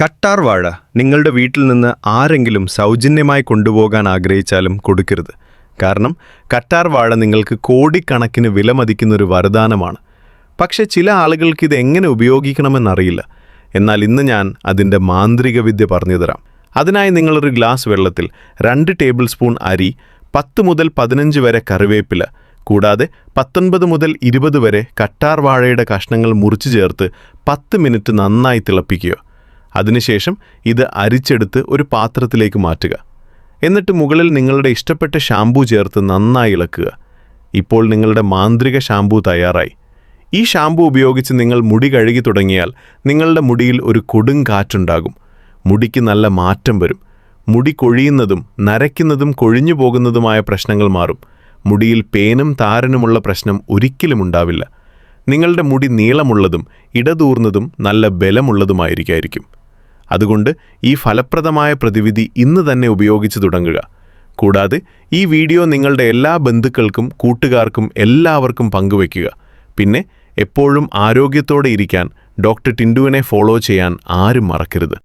കട്ടാർ വാഴ നിങ്ങളുടെ വീട്ടിൽ നിന്ന് ആരെങ്കിലും സൗജന്യമായി കൊണ്ടുപോകാൻ ആഗ്രഹിച്ചാലും കൊടുക്കരുത്. കാരണം കട്ടാർ വാഴ നിങ്ങൾക്ക് കോടിക്കണക്കിന് വിലമതിക്കുന്ന ഒരു വരദാനമാണ്. പക്ഷേ ചില ആളുകൾക്ക് ഇത് എങ്ങനെ ഉപയോഗിക്കണമെന്നറിയില്ല. എന്നാൽ ഇന്ന് ഞാൻ അതിന്റെ മാന്ത്രികവിദ്യ പറഞ്ഞുതരാം. അതിനായി നിങ്ങളൊരു ഗ്ലാസ് വെള്ളത്തിൽ രണ്ട് ടേബിൾ സ്പൂൺ അരി പത്ത് മുതൽ പതിനഞ്ച് വരെ കറിവേപ്പില കൂടാതെ പത്തൊൻപത് മുതൽ ഇരുപത് വരെ കട്ടാർ വാഴയുടെ കഷ്ണങ്ങൾ മുറിച്ചു ചേർത്ത് പത്ത് മിനിറ്റ് നന്നായി തിളപ്പിക്കുക. അതിനുശേഷം ഇത് അരിച്ചെടുത്ത് ഒരു പാത്രത്തിലേക്ക് മാറ്റുക. എന്നിട്ട് മുകളിൽ നിങ്ങളുടെ ഇഷ്ടപ്പെട്ട ഷാമ്പൂ ചേർത്ത് നന്നായി ഇളക്കുക. ഇപ്പോൾ നിങ്ങളുടെ മാന്ത്രിക ഷാമ്പൂ തയ്യാറായി. ഈ ഷാമ്പൂ ഉപയോഗിച്ച് നിങ്ങൾ മുടി കഴുകി തുടങ്ങിയാൽ നിങ്ങളുടെ മുടിയിൽ ഒരു കൊടുങ്കാറ്റുണ്ടാകും മുടിക്ക് നല്ല മാറ്റം വരും. മുടി കൊഴിയുന്നതും നരയ്ക്കുന്നതും കൊഴിഞ്ഞു പോകുന്നതുമായ പ്രശ്നങ്ങൾ മാറും. മുടിയിൽ പേനും താരനുമുള്ള പ്രശ്നം ഒരിക്കലും ഉണ്ടാവില്ല. നിങ്ങളുടെ മുടി നീളമുള്ളതും ഇടതൂർന്നതും നല്ല ബലമുള്ളതുമായിരിക്കായിരിക്കും. അതുകൊണ്ട് ഈ ഫലപ്രദമായ പ്രതിവിധി ഇന്ന് തന്നെ ഉപയോഗിച്ചു തുടങ്ങുക. കൂടാതെ ഈ വീഡിയോ നിങ്ങളുടെ എല്ലാ ബന്ധുക്കൾക്കും കൂട്ടുകാർക്കും എല്ലാവർക്കും പങ്കുവയ്ക്കുക. പിന്നെ എപ്പോഴും ആരോഗ്യത്തോടെ ഇരിക്കാൻ ഡോക്ടർ ടിൻഡുവിനെ ഫോളോ ചെയ്യാൻ ആരും മറക്കരുത്.